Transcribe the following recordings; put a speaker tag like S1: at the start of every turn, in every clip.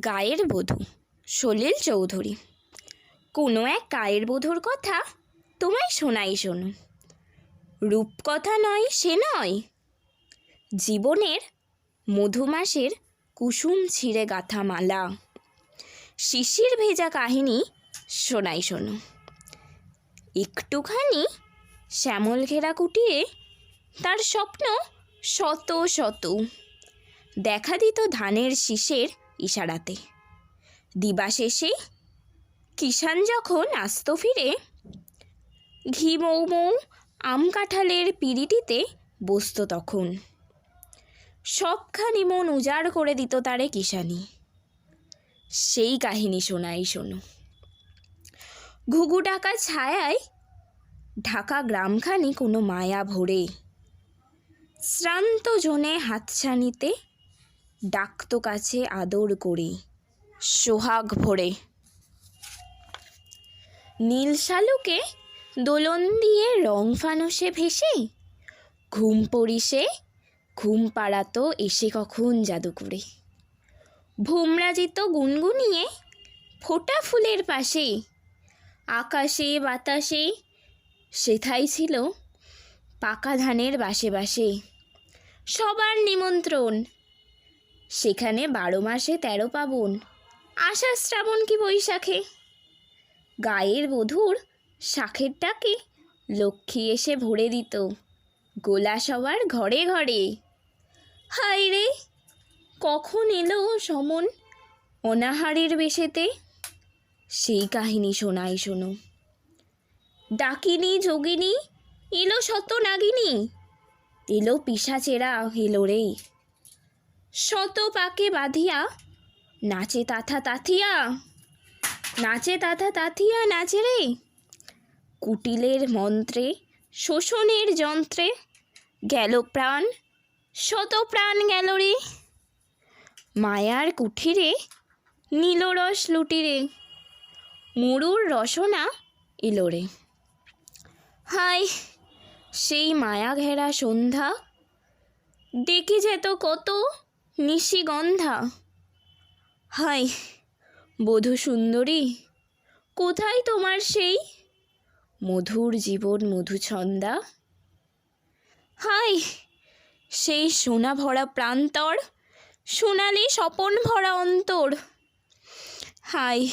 S1: গায়ের বধূ সলিল চৌধুরী। কোনো এক গায়ের বধূর কথা তোমায় শোনাই শোনো। রূপকথা নয়, সে নয়। জীবনের মধুমাসের কুসুম ছিঁড়ে গাঁথা মালা। শিশির ভেজা কাহিনী শোনাই শোনো। একটুখানি শ্যামল ঘেরা কুটিরে তার স্বপ্ন শত শত। দেখা দিত ধানের শীষের ইশারাতে। দিবা শেষে কিষান যখন আসত ফিরে, ঘি মৌ মৌ আম কাঁঠালের পিড়িটিতে বসত তখন। সবখানি মন উজাড় করে দিত তারে কিষানি সেই কাহিনী শোনাই শোনো। ঘুঘু ডাকা ছায়ায় ঢাকা গ্রামখানি কোনো মায়া ভরে। শ্রান্ত জনে হাতছানিতে ডাকতো কাছে আদর করে, সোহাগ ভরে। নীল শালুকে দোলন দিয়ে রং ফানুসে ভেসে, ঘুম পড়িসে ঘুম পাড়াতো এসে কখন জাদু করে ভোমরাজিত গুনগুনিয়ে ফোটা ফুলের পাশে, আকাশে বাতাসে সেথাই ছিল পাকা ধানের বাসে বাসে। সবার নিমন্ত্রণ সেখানে বারো মাসে তেরো পাবন। আষাঢ় শ্রাবণ কি বৈশাখে? গায়ের বধূর শাখের ডাকে লক্ষ্মী এসে ভরে দিত, গোলা সবার ঘরে ঘরে। হায় রে, কখন এলো সমন অনাহারের বেশেতে? সেই কাহিনী শোনাই শোনো। ডাকিনি, যোগিনী, এলো শত নাগিনী, এলো পিসাচেরা হেলো রে। শত পাকে বাঁধিয়া, নাচে তাথা তাথিয়া, নাচে তাথা তাথিয়া নাচে রে। কুটিলের মন্ত্রে, শোষণের যন্ত্রে গেল প্রাণ, শত প্রাণ গেল রে। মায়ার কুঠিরে নীলরস লুটিরে, মরুর রসনা এলো রে। হায়, সেই মায়া ঘেরা সন্ধ্যা, দেখে যেত কত নিশিগন্ধা। হায় বধূ সুন্দরী কোথায় তোমার সেই মধুর জীবন মধুছন্দা? হায়, সেই সোনা ভরা প্রান্তর, সোনালি স্বপন ভরা অন্তর। হায়,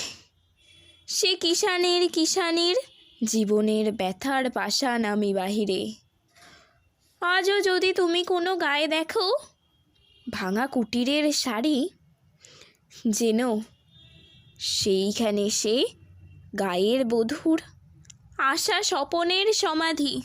S1: সে কিষানের কিষানির জীবনের ব্যথার পাশা নামি বাহিরে। আজও যদি তুমি কোনো গায়ে দেখো ভাঙা কুটিরের শাড়ি? যেন সেইখানে সে গায়ের বধূর আশা স্বপনের সমাধি।